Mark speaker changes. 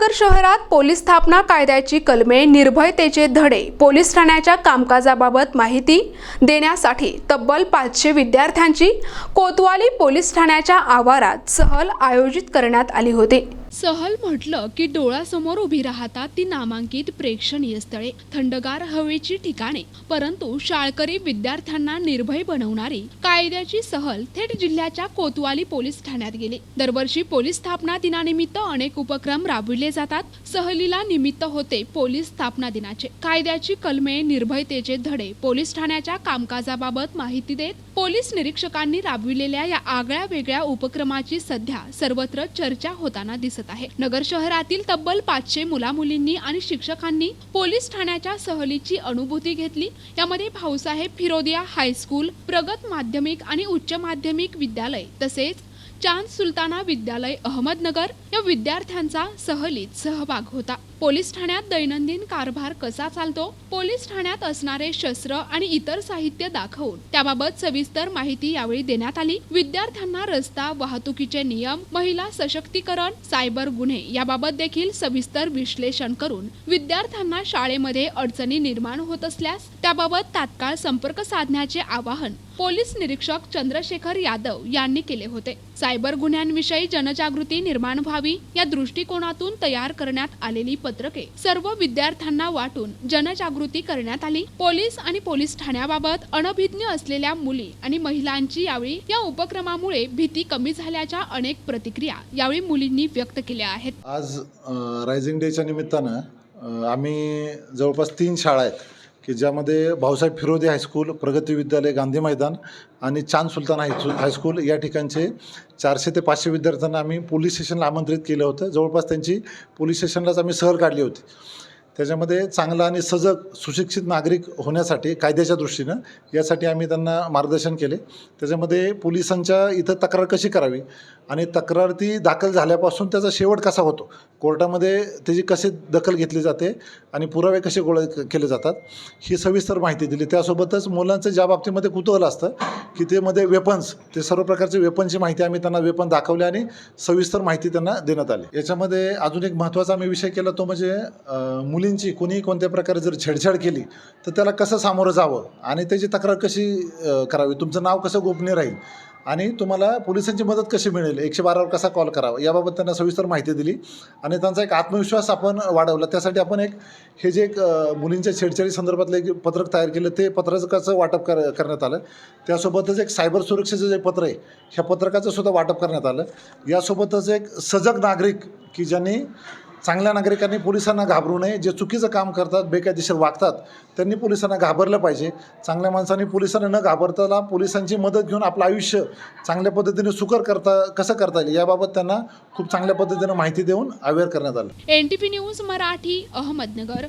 Speaker 1: अहमदनगर शहरात पोलीस स्थापना कायद्याची कलमे निर्भयतेचे धडे पोलीस ठाण्याच्या कामकाजाबाबत माहिती देण्यासाठी तब्बल पाचशे विद्यार्थ्यांची कोतवाली पोलीस ठाण्याच्या आवारात सहल आयोजित करण्यात आली होती. सहल म्हटलं की डोळ्यासमोर उभी राहतात ती नामांकित प्रेक्षणीय स्थळे थंडगार हवेची ठिकाणे परंतु शाळकरी विद्यार्थ्यांना निर्भय बनवणारी कायद्याची सहल थेट जिल्ह्याच्या कोतवाली पोलीस ठाण्यात गेली. दरवर्षी पोलीस स्थापना दिनानिमित्त अनेक उपक्रम राबविले जातात. सहलीला निमित्त होते पोलीस स्थापना दिनाचे. कायद्याची कलमे निर्भयतेचे धडे पोलीस ठाण्याच्या कामकाजाबाबत माहिती देत पोलीस निरीक्षकांनी राबविलेल्या या आगळ्या वेगळ्या उपक्रमाची सध्या सर्वत्र चर्चा होताना दिसत आहे. नगर शहरातील तब्बल पाचशे मुलामुलींनी आणि शिक्षकांनी पोलीस ठाण्याच्या सहलीची अनुभूती घेतली. यामध्ये भाऊसाहेब फिरोदिया हायस्कूल प्रगत माध्यमिक आणि उच्च माध्यमिक विद्यालय तसेच चांद सुलताना विद्यालय अहमदनगर या विद्यार्थ्यांचा सहलीत सहभाग होता. पोलीस ठाण्यात दैनंदिन कारभार कसा चालतो? पोलीस ठाण्यात असणारे शस्त्र आणि इतर साहित्य दाखवून त्याबाबत सविस्तर माहिती यावेळी देण्यात आली. विद्यार्थ्यांना रस्ता वाहतुकीचे नियम महिला सशक्तीकरण सायबर गुन्हे याबाबत देखील सविस्तर विश्लेषण करून विद्यार्थ्यांना शाळेमध्ये अडचणी निर्माण होत असल्यास त्याबाबत तात्काळ संपर्क साधण्याचे आवाहन पोलीस निरीक्षक चंद्रशेखर यादव यांनी केले होते. सायबर गुन्ह्यांविषयी जनजागृती निर्माण व्हावी या दृष्टिकोनातून तयार करण्यात आलेली पत्रके. सर्व विद्यार्थ्यांना वाटून जनजागृती करण्यात आली. पोलीस आणि पोलीस ठाण्याबाबत अनभिज्ञ असलेल्या मुली आणि महिलांची यावेळी या उपक्रमामुळे भीती कमी झाल्याच्या अनेक प्रतिक्रिया यावेळी मुलींनी व्यक्त केल्या आहेत.
Speaker 2: आज रायझिंग डेच्या निमित्तानं आम्ही जवळपास तीन शाळा आहेत. की ज्यामध्ये भाऊसाहेब फिरोदी हायस्कूल प्रगती विद्यालय गांधी मैदान आणि चांद सुलतान हायस्कूल हायस्कूल या ठिकाणचे चारशे ते पाचशे विद्यार्थ्यांना आम्ही पोलीस स्टेशनला आमंत्रित केलं होतं. जवळपास त्यांची पोलीस स्टेशनलाच आम्ही सहल काढली होती. त्याच्यामध्ये चांगला आणि सजग सुशिक्षित नागरिक होण्यासाठी कायद्याच्या दृष्टीनं यासाठी आम्ही त्यांना मार्गदर्शन केले. त्याच्यामध्ये पोलिसांच्या इथं तक्रार कशी करावी? आणि तक्रार ती दाखल झाल्यापासून त्याचा शेवट कसा होतो? कोर्टामध्ये त्याची कशी दखल घेतली जाते आणि पुरावे कसे गोळा केले जातात? ही सविस्तर माहिती दिली. त्यासोबतच मुलांचं ज्या बाबतीमध्ये कुतूहल असतं की ते मध्ये वेपन्स ते सर्व प्रकारचे वेपनची माहिती आम्ही त्यांना वेपन दाखवले आणि सविस्तर माहिती त्यांना देण्यात आली. याच्यामध्ये अजून एक महत्त्वाचा आम्ही विषय केला तो म्हणजे मुली मुलींची कोणी कोणत्या प्रकारे जर छेडछाड केली तर त्याला कसं सामोरं जावं? आणि त्याची तक्रार कशी करावी? तुमचं नाव कसं गोपनीय राहील? आणि तुम्हाला पोलिसांची मदत कशी मिळेल? एकशे बारावर कसा कॉल करावा? याबाबत त्यांना सविस्तर माहिती दिली आणि त्यांचा एक आत्मविश्वास आपण वाढवला. त्यासाठी आपण एक हे जे एक मुलींच्या छेडछाडी संदर्भातलं एक पत्रक तयार केलं ते पत्रकाचं वाटप कर करण्यात आलं. त्यासोबतच एक सायबर सुरक्षेचं जे पत्र आहे ह्या पत्रकाचं सुद्धा वाटप करण्यात आलं. यासोबतच एक सजग नागरिक की ज्यांनी चांगल्या नागरिकांनी पोलिसांना घाबरू नये. जे चुकीचं काम करतात बेकायदेशीर वागतात त्यांनी पोलिसांना घाबरलं पाहिजे. चांगल्या माणसांनी पोलिसांना न घाबरताना पोलिसांची मदत घेऊन आपलं आयुष्य चांगल्या पद्धतीने सुकर करता कसं करता येईल याबाबत त्यांना खूप चांगल्या पद्धतीनं माहिती देऊन अवेअर करण्यात आलं.
Speaker 1: N T P news Marathi Ahmednagar.